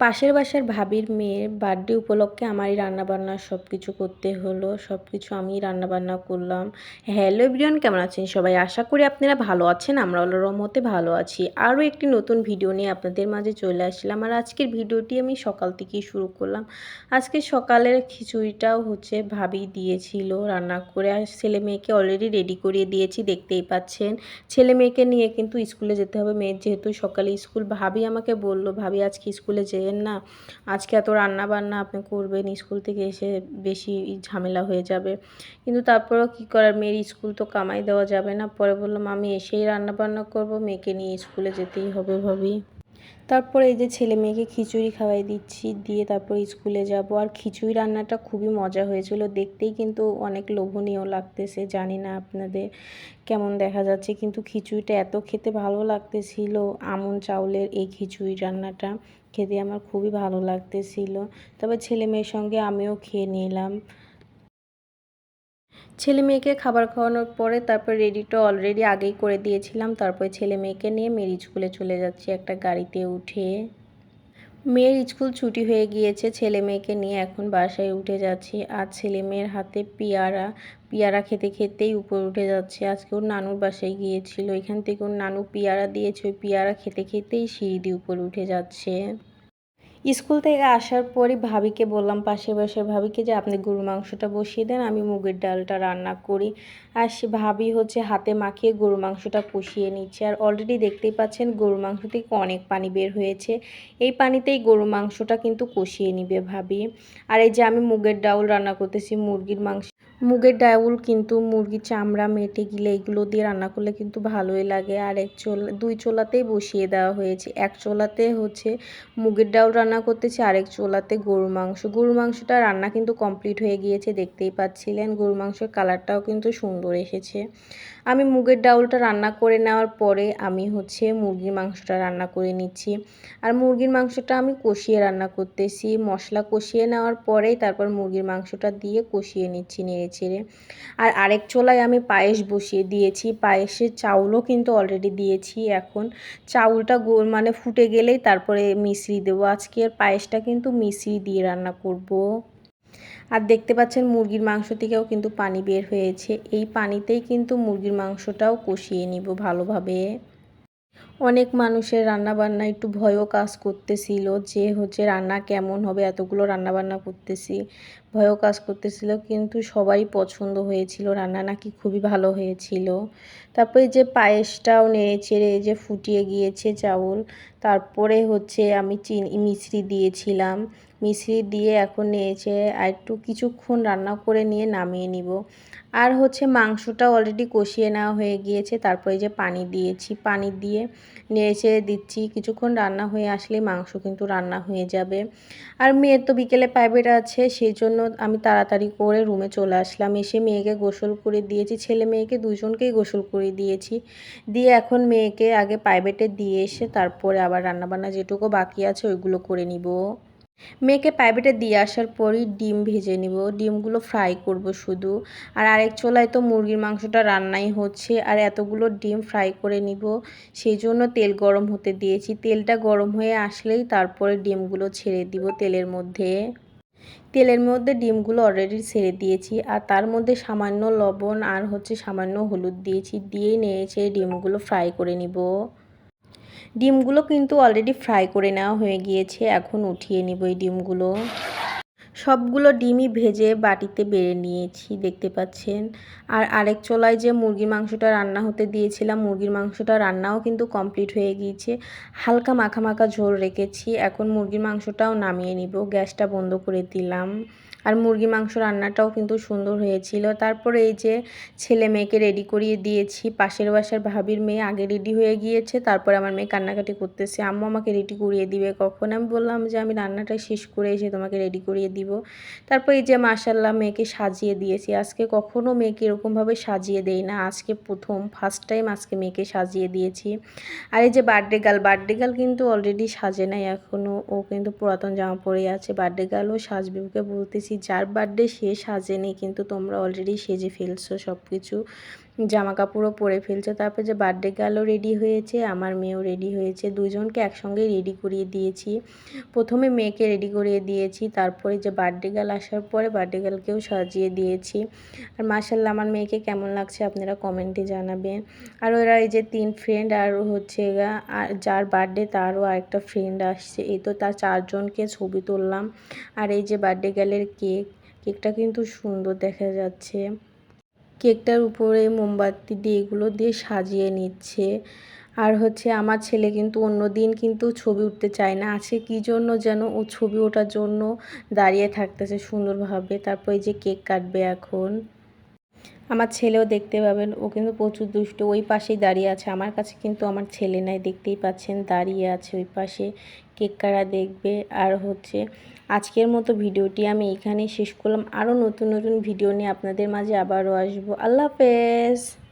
পাশের বাসার ভাবির মেয়ের বার্থডে উপলক্ষে আমারই রান্নাবান্না সব কিছু করতে হলো সব কিছু আমি রান্নাবান্না করলাম। হ্যালো এভরিওয়ান কেমন আছেন সবাই? আশা করি আপনারা ভালো আছেন, আমরা আল্লাহর রহমতে ভালো আছি। আরও একটি নতুন ভিডিও নিয়ে আপনাদের মাঝে চলে আসলাম। আর আজকের ভিডিওটি আমি সকাল থেকেই শুরু করলাম। আজকে সকালের খিচুড়িটাও হচ্ছে ভাবি দিয়েছিল রান্না করে, আর ছেলে মেয়েকে অলরেডি রেডি করিয়ে দিয়েছি, দেখতেই পাচ্ছেন। ছেলে মেয়েকে নিয়ে কিন্তু স্কুলে যেতে হবে। মেয়ের যেহেতু সকালে স্কুল, ভাবি আমাকে বলল, ভাবি, আজকে স্কুলে যে যেন না। আজকে এত রান্না বান্না আপনি করবেন, স্কুল থেকে এসে বেশি ঝামেলা হয়ে যাবে। কিন্তু তারপরেও কী করার? মেয়ের স্কুল তো কামাই দেওয়া যাবে না। পরে বললাম, আমি এসেই রান্না বান্না করব, মেয়েকে নিয়ে স্কুলে যেতেই হবে ভাবি। তারপরে এই যে ছেলে মেয়েকে খিচুড়ি খাওয়াই দিচ্ছি, দিয়ে তারপর স্কুলে যাব। আর খিচুড়ি রান্নাটা খুবই মজা হয়েছিল। দেখতেই কিন্তু অনেক লোভনীয় লাগতেছে, জানি না আপনাদের কেমন দেখা যাচ্ছে, কিন্তু খিচুড়িটা এত খেতে ভালো লাগতেছিল। আমন চাউলের এই খিচুড়ি রান্নাটা খেতে আমার খুবই ভালো লাগতেছিল। তবে ছেলে মেয়ের সঙ্গে আমিও খেয়ে নিলাম। ছেলে মেয়েকে খাবার খাওয়ানোর পরে তারপর রেডিটা অলরেডি আগেই করে দিয়েছিলাম। তারপরে ছেলে মেয়েকে নিয়ে মেয়ের স্কুলে চলে যাচ্ছি একটা গাড়িতে উঠে। মেয়ের স্কুল ছুটি হয়ে গিয়েছে, ছেলে মেয়েকে নিয়ে এখন বাসায় উঠে যাচ্ছি। আর ছেলে মেয়ের হাতে পিয়ারা পিয়ারা খেতে খেতেই উপরে উঠে যাচ্ছে। আজকে ওর নানুর বাসায় গিয়েছিল। এখান থেকে ওর নানু পিয়ারা দিয়েছে, ওই পিয়ারা খেতে খেতেই সিঁড়ি দিয়ে উপরে উঠে যাচ্ছে। স্কুল থেকে আসার পরই ভাবিকে বললাম পাশে বসে ভাবিকে যে, আপনি গরু মাংসটা বসিয়ে দেন, আমি মুগের ডালটা রান্না করি। আর সে ভাবি হচ্ছে হাতে মাখিয়ে গরু মাংসটা কষিয়ে নিচ্ছে। আর অলরেডি দেখতেই পাচ্ছেন গরু মাংস থেকে অনেক পানি বের হয়েছে। এই পানিতেই গরু মাংসটা কিন্তু কষিয়ে নিবে ভাবি। আর এই যে, আমি মুগের ডাউল রান্না করতেছি, মুরগির মাংস মুগের ডাউল কিন্তু মুরগির চামড়া মেটে গিলে এগুলো দিয়ে রান্না করলে কিন্তু ভালোই লাগে। আর এক চোলা, দুই চোলাতেই বসিয়ে দেওয়া হয়েছে। এক চোলাতে হচ্ছে মুগের ডাউল রান্না করতেছি আরেক চোলাতে গরু মাংস। গরু মাংসটা রান্না কিন্তু কমপ্লিট হয়ে গিয়েছে, দেখতেই পাচ্ছিলেন। গরু মাংসের কালারটাও কিন্তু সুন্দর এসেছে। আমি মুগের ডাউলটা রান্না করে নেওয়ার পরে আমি হচ্ছে মুরগির মাংসটা রান্না করে নিচ্ছি। আর মুরগির মাংসটা আমি কষিয়ে রান্না করতেছি। মশলা কষিয়ে নেওয়ার পরেই তারপর মুরগির মাংসটা দিয়ে কষিয়ে নিচ্ছি নেড়ে ছেড়ে আর আরেক চোলায় আমি পায়েস বসিয়ে দিয়েছি। পায়েসের চাউলও কিন্তু অলরেডি দিয়েছি এখন। চাউলটা মানে ফুটে গেলেই তারপরে মিশ্রি দেবো। আজকের পায়েসটা কিন্তু মিশ্রি দিয়ে রান্না করব। আর দেখতে পাচ্ছেন মুরগির মাংস থেকেও কিন্তু পানি বের হয়েছে। এই পানিতেই কিন্তু মুরগির মাংসটাও কষিয়ে নিব ভালোভাবে। অনেক মানুষের রান্নাবান্না একটু ভয়ও কাজ করতেছিল যে হচ্ছে রান্না কেমন হবে, এতগুলো রান্নাবান্না করতেছি, ভয়ও কাজ করতেছিল। কিন্তু সবাই পছন্দ হয়েছিল, রান্না নাকি খুবই ভালো হয়েছিল। তারপরে যে পায়েসটাও নেড়ে রে যে ফুটিয়ে গিয়েছে চাউল, তারপরে হচ্ছে আমি চিনি মিশ্রি দিয়েছিলাম। মিশ্রি দিয়ে এখন নিয়েছে আর একটু কিছুক্ষণ রান্না করে নিয়ে নামিয়ে নিব। আর হচ্ছে মাংসটা অলরেডি কষিয়ে নেওয়া হয়ে গিয়েছে, তারপরে যে পানি দিয়েছি। পানি দিয়ে নেড়ে দিচ্ছি। কিছুক্ষণ রান্না হয়ে আসলে মাংস কিন্তু রান্না হয়ে যাবে। আর মেয়ের তো বিকেলে প্রাইভেট আছে, সেই জন্য আমি তাড়াতাড়ি করে রুমে চলে আসলাম। এসে মেয়েকে গোসল করে দিয়েছি। ছেলে মেয়েকে দুজনকেই গোসল করে দিয়েছি। দিয়ে এখন মেয়েকে আগে প্রাইভেটে দিয়ে এসে তারপরে আবার রান্নাবান্না যেটুকু বাকি আছে ওইগুলো করে নিব। মেয়েকে প্রাইভেটে দিয়ে আসার পরই ডিম ভেজে নিব। ডিমগুলো ফ্রাই করব শুধু। আর আরেক চোলায় তো মুরগির মাংসটা রান্নাই হচ্ছে। আর এতগুলো ডিম ফ্রাই করে নিব। সেই জন্য তেল গরম হতে দিয়েছি। তেলটা গরম হয়ে আসলেই তারপরে ডিমগুলো ছেড়ে দিব তেলের মধ্যে। তেলের মধ্যে ডিমগুলো অলরেডি ছেড়ে দিয়েছি। আর তার মধ্যে সামান্য লবণ আর হচ্ছে সামান্য হলুদ দিয়েছি। দিয়ে নিয়েছে ডিমগুলো ফ্রাই করে নিব। ডিমগুলো কিন্তু অলরেডি ফ্রাই করে নেওয়া হয়ে গিয়েছে, এখন উঠিয়ে নিব এই ডিমগুলো। সবগুলো ডিমই ভেজে বাটিতে বেড়ে নিয়েছি, দেখতে পাচ্ছেন। আর আরেক চোলায় যে মুরগির মাংসটা রান্না হতে দিয়েছিলাম, মুরগির মাংসটা রান্নাও কিন্তু কমপ্লিট হয়ে গিয়েছে। হালকা মাখা মাখা ঝোল রেখেছি, এখন মুরগির মাংসটাও নামিয়ে নিব, গ্যাসটা বন্ধ করে দিলাম। আর মুরগি মাংস রান্নাটাও কিন্তু সুন্দর হয়েছিল। তারপরে এই যে ছেলে মেয়েকে রেডি করিয়ে দিয়েছি, পাশের বাসার ভাবির মেয়ে আগে রেডি হয়ে গিয়েছে, তারপরে আমার মেয়ে কান্নাকাটি করতেছে, আম্মু, আমাকে রেডি করিয়ে দিবে কখন? আমি বললাম যে, আমি রান্নাটা শেষ করে এসে তোমাকে রেডি করিয়ে দিব। তারপর এই যে মাসাল্লাহ মেয়েকে সাজিয়ে দিয়েছি, আজকে কখনও মেয়েকে এরকমভাবে সাজিয়ে দেই না, আজকে প্রথম ফার্স্ট টাইম আজকে মেয়েকে সাজিয়ে দিয়েছি। আর এই যে বার্থডে গার্ল বার্থডে গার্ল কিন্তু অলরেডি সাজে নাই এখনও ও কিন্তু পুরাতন জামা পরে আছে বার্থডে গার্লও সাজবে, ওকে বলতেছি যার বার্থডে সে সাজেনি কিন্তু তোমরা অলরেডি সেজে ফেলছো সব কিছু জামা কাপড়ও পরে ফেলছে। তারপর যে বার্থডে গার্লও রেডি হয়েছে, আমার মেয়েও রেডি হয়েছে। দুজনকে একসঙ্গে রেডি করিয়ে দিয়েছি। প্রথমে মেয়েকে রেডি করিয়ে দিয়েছি, তারপরে যে বার্থডে গার্ল আসার পরে বার্থডে গার্লকেও সাজিয়ে দিয়েছি। আর মার্শাল্লাহ আমার মেয়েকে কেমন লাগছে আপনারা কমেন্টে জানাবেন। আর ওরা এই যে তিন ফ্রেন্ড আর হচ্ছে আর যার বার্থডে তারও আরেকটা ফ্রেন্ড আসছে। এই তো তার চারজনকে ছবি তুললাম। আর এই যে বার্থডে গার্লের কেক কেকটা কিন্তু সুন্দর দেখা যাচ্ছে। কেকটার উপরে মোমবাতি দিয়ে এগুলো দিয়ে সাজিয়ে নিচ্ছে। আর হচ্ছে আমার ছেলে কিন্তু অন্য দিন কিন্তু ছবি উঠতে চায় না। আছে কী জন্য যেন ও ছবি ওঠার জন্য দাঁড়িয়ে থাকতেছে সুন্দরভাবে। তারপর যে কেক কাটবে এখন। আমার ছেলেও দেখতে পাবেন, ও কিন্তু প্রচুর দুষ্ট, ওই পাশেই দাঁড়িয়ে আছে। আমার কাছে কিন্তু আমার ছেলে নাই, দেখতেই পাচ্ছেন, দাঁড়িয়ে আছে ওই পাশে, কেক কারা দেখবে। আর হচ্ছে, আজকের মতো ভিডিওটি আমি এখানেই শেষ করলাম। আরও নতুন নতুন ভিডিও নিয়ে আপনাদের মাঝে আবারও আসব। আল্লাহ হাফেজ!